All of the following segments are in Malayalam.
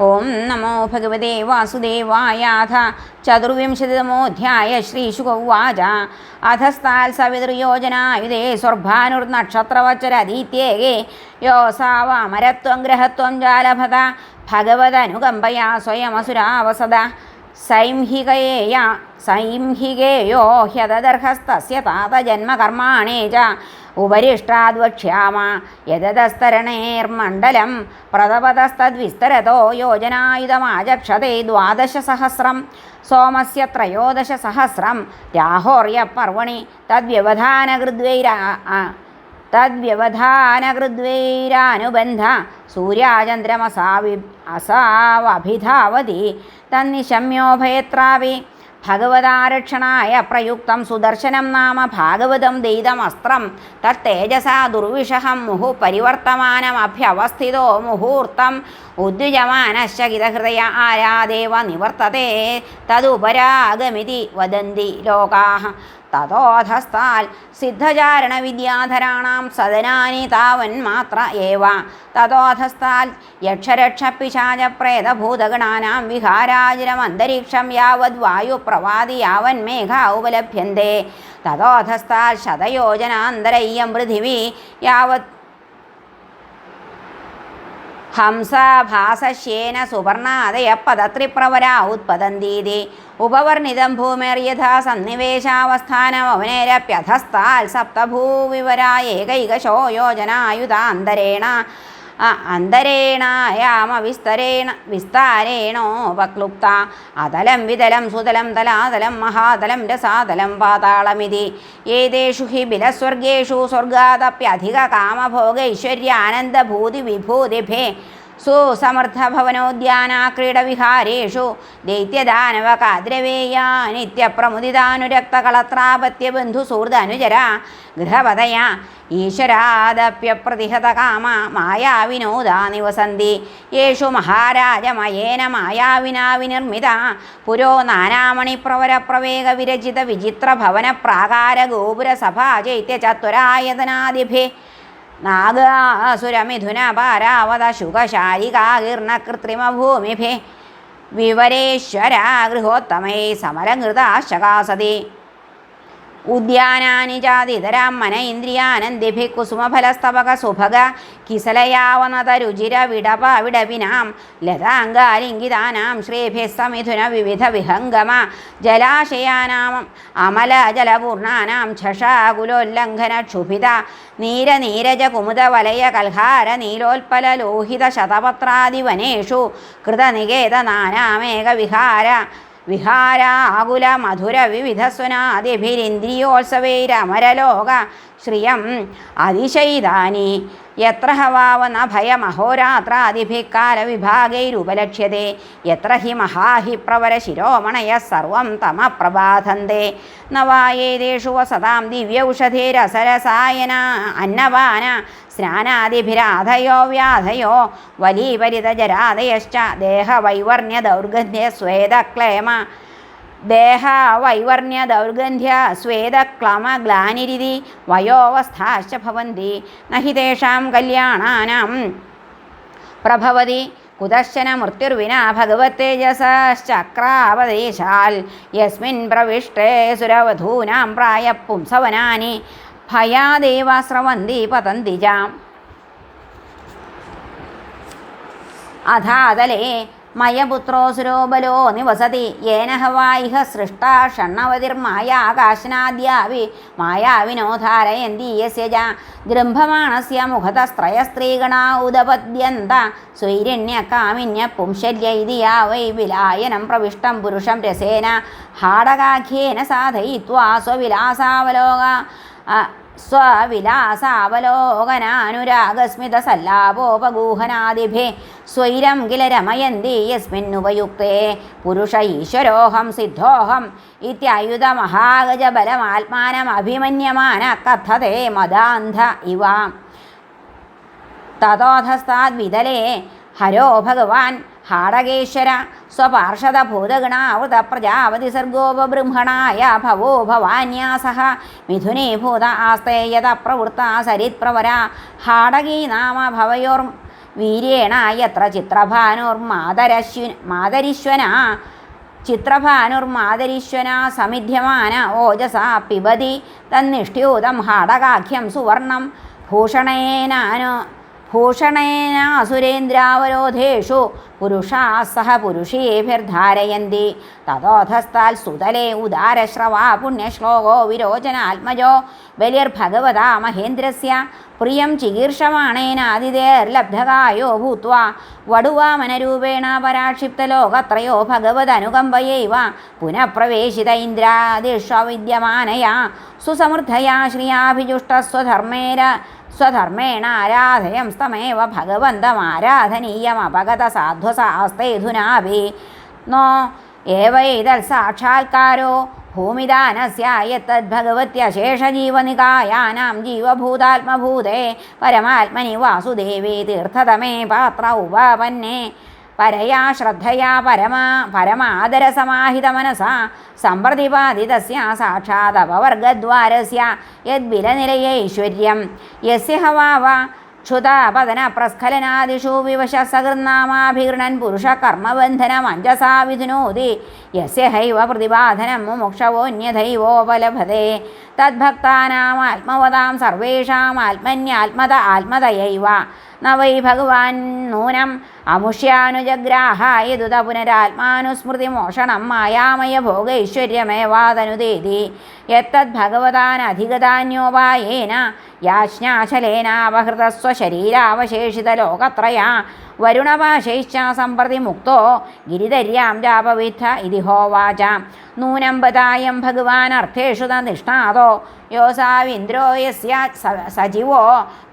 ഓം നമോ ഭഗവതേ വാസുദേവായാഥ ചതുർവിംശതിതമോധ്യായ ശ്രീശുകൗവാച അധസ്താൽ സവിതൃയോജനായുധേ സ്വർഭാനുർനക്ഷത്രവച്ചരതീത്യേകേ യോസാവാമരത്വം ഗ്രഹത്വം ജാലഭത. ഭഗവതനുകമ്പയാ സ്വയമസുരാവസത സൈംഹികയേയ സൈംഹികേയോ ഹ്യതദർഹസ്തസ്യ താതജന്മകർമാണേ ച ഉപരിഷ്ടാദ്വക്ഷ്യാമ യതതസ്തരണേർമണ്ഡലം പ്രതപതസ്തദ്വിസ്തരതോ യോജനായുധമാചക്ഷതേ ദ്വാദശസഹസ്രം സോമസ്യ ത്രയോദശസഹസ്രം രാഹോർയ പർവണി തദ്വ്യവധാനകൃദ്വൈരാ തദ്വ്യവധാനകൃദ്വൈരാനുബന്ധ സൂര്യാചന്ദ്രമസാവി അസാവഭിധാവതി. തന്നിശമ്യോഭയത്രാവി. ഭഗവതാരക്ഷണായ പ്രയുക്തം സുദർശനം നാമ ഭാഗവതം ദൈതമസ്ത്രം. തത്തേജസാ ദുർവിഷഹം മുഹു പരിവർത്തമാനമഭ്യവസ്ഥിതോ മുഹൂർത്തം. ഉദ്യുജമാനശ്ചകിതഹൃദയ ആരാദേവ നിവർത്തതേ. തതുപരാഗമിതി വദന്തി ലോകാः തതോധസ്താൽ സിദ്ധചാരണവിദ്യാധരാണാം സദനാനി താവന്മാത്ര ഏവ. തഥോധസ്താൽ യക്ഷരക്ഷപ്പിശാചപ്രേതഭൂതഗണാനാം വിഹാരാജിരമന്തരീക്ഷം യാവത് വായുപ്രവാദി യാവൻ മേഘ ഉപലഭ്യന്തേ തഥോധസ്താൽ ശതയോജനാന്തരയ്യം പൃഥിവി യാവത് ഹംസഭാസശ്യേന സുവർണാദയ പദത്രിപ്രവരാ ഉത്പതന്തീതി. ഉപവർണിതം ഭൂമിർയഥാ സന്നിവേശാവസ്ഥാനമവനേരപ്യധസ്താൽ സപ്തഭൂവിവരാ ഏകൈകശോ അന്തരേണായാമ വിസ്തരേണ വിസ്താരേണോപക്ലുപ്ത അതലം വിതലം സുതലം തലാതലം മഹാതലം രസാതലം പാതാളമിതി. ഏതേഷു ഹി ബിലസ്വർഗേഷു സ്വർഗാദപ്യധിക കാമഭോഗൈശ്വര്യാനന്ദഭൂതി വിഭൂതിഭേ. സുസമർത്ഥഭവനോദ്യാനാക്രീഡവിഹാരേഷു ദൈത്യദാനവകാദ്രവേയാ നിത്യപ്രമുദിതാനുരക്തകളത്രാപത്യബന്ധുസൂർദനുജര ഗൃഹപതയ ഈശ്വരാദപ്യപ്രതിഹതകാമ മായാവിനോദാ നിവസന്തി യേഷു മഹാരാജമയേന മായാവിനാ വിനിർമ്മിത പുരോ നാനാമണിപ്രവരപ്രവേഗവിരചിത വിരചിത വിചിത്രഭവന പ്രാകാര അസുരമിഥുന പാരാവത പാരാവത ശുഖശാരികാകീർണകൃത്രിമഭൂമിഭി വിവരേശ്വര ഗൃഹോത്തമൈ സമരംകൃതാശകാസതി. ഉദ്യാനാനി ചാതിതരാം മന ഇന്ദ്രിയാനന്ദിഭി കുസുമഫലസ്തവക സുഭഗ കിസലയാവനത രുചിര വിടപ വിടപിനാം ലതാംഗാലിംഗിതാനാം ശ്രീഭിസ്സമിഥുന വിവിധ വിഹംഗമ ജലാശയാനാം അമല ജലപൂർണാനാം ഛഷാകുലോല്ലംഘന ക്ഷുഭിത നീരനീരജ കുമുദ വലയ കൽഹാര നീലോൽപല ലോഹിത ശതപത്രാദിവനേഷു കൃതനികേതനാനാമേക വിഹാര വിഹാരാകുല മധുര വിവിധസ്വനാദിഭിരിന്ദ്രിയോത്സവൈരമരലോക ശ്രിയം. അതിശൈതാനി എത്ര ഹവാവന ഭയമഹോരാത്രാദിഭിः കാലവിഭാഗൈരുപലക്ഷ്യത്തെ എത്ര ഹി മഹാഹി പ്രവര ശിരോമണയः സർവം തമപ്രബാധന്തെ. ന നവായേതേഷു വസതാം ദിവ്യൗഷധേരസരസായന അന്നപാന സ്നാനാദിഭിരാധയോ വ്യാധയോ വലീപരിതജരാധയശ്ച. ദേഹവൈവർണ്യ ദൗർഗന്ധ്യ സ്വേദക്ലേമ ദേഹ വൈവർണ്യ ദൗർഗന്ധ്യ സ്വേദക്ലമ ഗ്ലാനിരിതി വയോവസ്ഥാശ്ച ഭവന്തി. നഹി തേഷാം കല്യാണാനാം പ്രഭവതി. കുതശ്ചന മൃത്യുർവിനാ ഭഗവത്തേജസശ്ചക്രാവദേശാൽ യസ്മിൻ പ്രവിഷ്ടേ സുരവധൂനാം പ്രായ പുംസവനാനി. ഭയാദേവാശ്രവന്തി പതന്തിജാം പതന്തി അഥാതലേ മയപുത്രോസുരോ ബലോ നിവസതി യേനഹവായിഹ സൃഷ്ട ഷണ്ണവതിർമായാകാശനാദ്യാവി മായാവിനോധാരയന്തി യസ്യജ. ച മുഖതസ്ത്രയ സ്ത്രീഗണ ഉദപദ്യന്ത. സ്വൈരണ്യകാമിന്യ ഇതി യാ വിലായനം പ്രവിഷ്ടം പുരുഷം രസേന. ഹാടകാഖ്യേന സാധയിത്വാ സ്വവിലാസാവലോക. സ്വവിലാസാവലോകനാനുരാഗസ്മിതസല്ലാപോപഗൂഹനാദിഭേ. സ്വൈരം കില രമയന്തി യസ്മിന്നുപയുക്തേ. പുരുഷ ഈശ്വരോഹം സിദ്ധോഹം ഇത്യായുധമഹാഗജബലമാത്മാനമഭിമന്യമാന കഥതേ മദാന്ധ ഇവ. തതോധസ്താദ്വിതലേ ഹരോ ഭഗവാൻ ഹാടകേശ്വര സ്വപാർഷദഭൂതഗണാവൃത പ്രജാവതി സർഗോപബൃംഹണായ ഭവോ ഭവാന്യാസഹ മിഥുനേ ഭൂത ആസ്തേയത പ്രവൃത്ത സരിത്പ്രവര ഹാടകീ നാമ ഭവയോർ വീര്യേണ യത്ര ചിത്രഭാനുർമാതരശ്വ മാതരിശ്വന ചിത്രഭാനുർമാതരിശ്വന സമിധ്യമാന ഓജസ പിബതി തന്നിഷ്ട്യൂതം ഹാടകാഖ്യം സുവർണം ഭൂഷണേനാനു ഭൂഷണേനാസുരേന്ദ്രാവരോധേഷു പുരുഷാ സഹ പുരുഷേഭിർധാരയന്തി തഥോധസ്താൽ സുതലേ ഉദാരശ്രവാ പുണ്യശ്ലോകോ വിരോചനാത്മജോ. ബലിർഭഗവതാ മഹേന്ദ്രസ്യ. പ്രിയം ചികീർഷമാണേനാതിഥേർലബ്ധകായോ ഭൂത്വ. വടുവാമനരൂപേണ പരാക്ഷിപ്തലോകത്രയോ ഭഗവതനുകമ്പയൈവ. പുനഃപ്രവേശിത ഇന്ദ്രാദിഷ്വവിദ്യമാനയാ സുസമൃദ്ധയാ ശ്രിയാഭിജുഷ്ടസ്വധർമ്മേര. സ്വധർമ്മേണ ആരാധയം സ്തമേവ ഭഗവന്തമാരാധനീയമപഗത സാധ്വസാസ്തേധുനാഭി നോ ഏവൈതൽ സാക്ഷാത്കാരോ ഭൂമിദാനസ്യ യത്തദ്ഭഗവത്യശേഷജീവനികായാനാം ജീവഭൂതാത്മഭൂതേ പരമാത്മനി വാസുദേവേ തീർത്ഥതമേ പാത്ര ഉപാപന്നേ പരയാ ശ്രദ്ധയാ പരമാ പരമാദരസമാഹിതമനസാ സമ്പ്രതിപാദിതസ്യ സാക്ഷാദപവർഗദ്വാരസ്യ യദ്ബിലനിലയൈശ്വര്യം യസ്യ ക്ഷുതാപതന പ്രസ്ഖലനാദിഷു വിവശ സകൃന്നാമാഭിഗൃണൻ പുരുഷ കർമ്മബന്ധനമഞ്ജസാ വിധുനോതി. യസ്യ ഹൈവ പ്രതിപാദനം മുമുക്ഷവോന്യഥൈവോപലഭത്തെ തദ്ഭക്താനാമാത്മവതാം സർവേഷാം ആത്മന്യാത്മത ആത്മതയൈവ. ന വൈ ഭഗവാൻ നൂനം അമുഷ്യാനുജഗ്രാഹായതുത പുനരാത്മാനുസ്മൃതിമോഷണം മായാമയ ഭോഗൈശ്വര്യമേവാതനുദേതി യത്തദ്ഭഗവതാനധിഗതാന്യോപായേന യാജ്ഞാചലേനാപഹൃതസ്വശരീരാവശേഷിതലോകത്രയാ വരുണപാശൈശ്ച സമ്പ്രതി മുക്തോ ഗിരിധര്യാം ജാപവിദ്ധ ഇതി ഹോവാച നൂനം ബതായം ഭഗവാൻ അർത്ഥേഷു നിഷ്ണാതോ യോസാവിന്ദ്രോ യസ്യ സജീവോ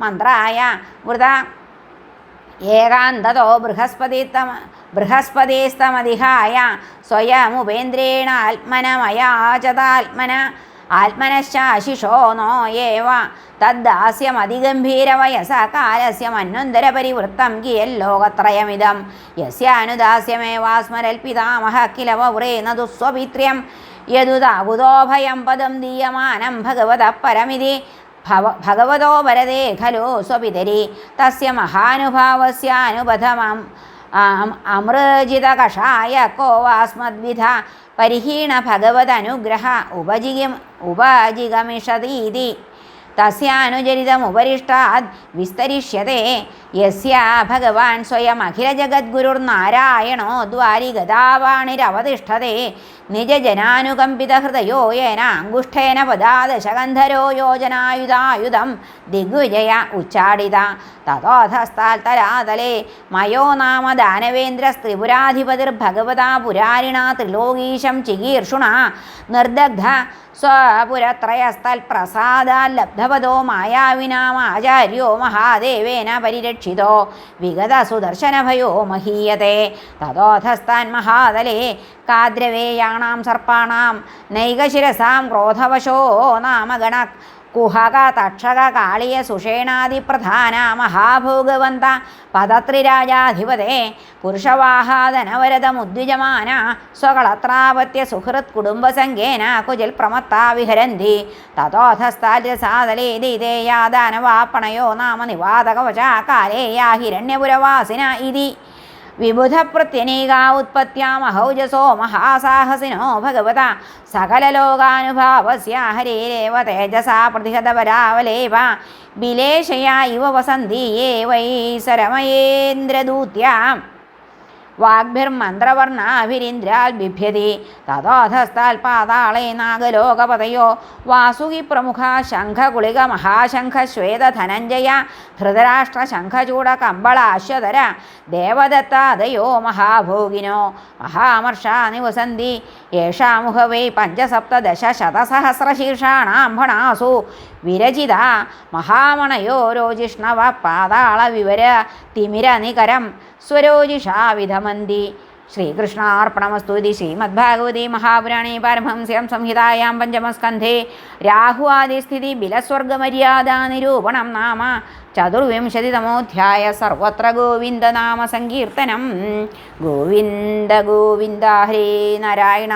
മന്ത്രായ വൃത ഏകാന്തതോ ബൃഹസ്പതിത്തമ ബൃഹസ്പതിസ്തമധിഹായ സ്വയമുപേന്ദ്രേണ ആത്മനമയാചതാത്മന ആത്മനശാശിഷോ നോ ഏവ. തദ്ദാസ്യമതിഗംഭീരവയസ കാലസ്യ മന്വന്തരപരിവൃത്തം കിയല്ലോകത്രയമിതം യസ്യാനുദാസ്യമേവാസ്മരൽ പിതാമഹ കില വവ്രേണ ദുസ്വപിത്ര്യം. യദുതാകുതോഭയം പദം ദീയമാനം ഭഗവത പരമിതി. ഭവ ഭഗവതോ വരതേ ഖലു സ്വപിതരി. തസ്യ മഹാനുഭാവസ്യാനുബധമം അമൃജിതകഷായ കോ വാസ്മദ്വിധ പരിഹീണ ഭഗവദനുഗ്രഹ ഉപജിഗം ഉപജിഗമിഷതീതി. തസ്യാനുചരിതമുപരിഷ്ടാത് വിസ്തരിഷ്യത്തെ യസ്യ ഭഗവാൻ സ്വയം അഖിലജഗദ്ഗുരുർനാരായണോ ദ്വാരിഗതാവാണിരവതിഷ്ഠത്തെ നിജജനാനുകമ്പിതഹൃദയോ യേന അങ്കുഷ്ഠേന പദാദശഗന്ധരോ യോജനായുധായുധം ദിഗ്വിജയ ഉച്ചാടിത. തഥോധസ്താൽത്തരാതലേ മയോ നാമ ദാനവേന്ദ്രസ്ത്രിപുരാധിപതിർഭഗവതാ പുരാരിണ ത്രിലോകീശം ചികീർഷുണ. നിർദഗ്ധ സ്വപുരത്രയസ്ഥൽപ്രസാദാല്ലബ്ധപദോ മായാവിനാമാചാര്യോ മഹാദേവേന പരിരക്ഷിതോ വിഗത സുദർശനഭയോ മഹീയത്തെ തതോധസ്താൻ മഹാതലേ കാദ്രവേയാണാം സർപ്പാണാം നൈകശിരസാം ക്രോധവശോ നാമഗണ കുഹക തക്ഷക കാളിയ സുഷേണാദിപ്രധാന മഹാഭോഗവന്ത പദത്രിരാജാധിപതേ പുരുഷവാഹാദനവരതമുദ്വിജമാന സ്വകളത്രാപത്യ സുഹൃത് കുടുംബസംഖ്യേന കുജിൽ പ്രമത്താ വിഹരന്തി. ദൈതേയാദാനവാപ്പണയോ നാമ നിവാതകവചാ കാലേയാ ഹിരണ്യപുരവാസിന ഇതി. വിബുധപ്രത്യനീകാ ഉത്പത്യാമഹൗജസോ മഹാസാഹസിനോ ഭഗവത സകലലോകാനുഭാവസ്യ ഹരേരേവ തേജസാ പ്രതിഹതപരാവലേവ ബിലേശയാ ഇവ വസന്തിയേ വൈ സരമയേന്ദ്രദൂത്യാം. വാഗ്ഭിർമന്ത്രവർണാഭിരിന്ദ്രാൽ ബിഭ്യതി. തതോധസ്താൽ പാതാളേ നാഗലോകപതയോ. വാസുകി പ്രമുഖ ശംഖകുളിക മഹാശംഖ ശ്വേത ധനഞ്ജയ. ധൃതരാഷ്ട്ര ശംഖചൂട കമ്പള അശ്വതര ദേവദത്താദയോ മഹാഭോഗിനോ. മഹാമർഷാ നിവസന്തി യേഷാമുഖ വൈ പഞ്ചസപ്തദശ ശതസഹസ്രശീർഷാണാംഭണാസു വിരചിത മഹാമണയോ രോജിഷ്ണവ പാതാള വിവര തിമിര സ്വരോജിഷാ ശ്രീകൃഷ്ണാർപ്പണമസ്തുതി ശ്രീമദ്ഭാഗവതി മഹാപുരാണേ പാരമഹംസ്യം സംഹിതായാം പഞ്ചമസ്കന്ധേ. രാഹുവാദിസ്ഥിതി ബിലസ്വർഗമര്യാദാ നിരൂപണം നാമ ചതുർവിംശതിതമോധ്യായ സർവത്ര ഗോവിന്ദനാമ സങ്കീർത്തനം. ഗോവിന്ദ ഗോവിന്ദ ഹരേ നാരായണ.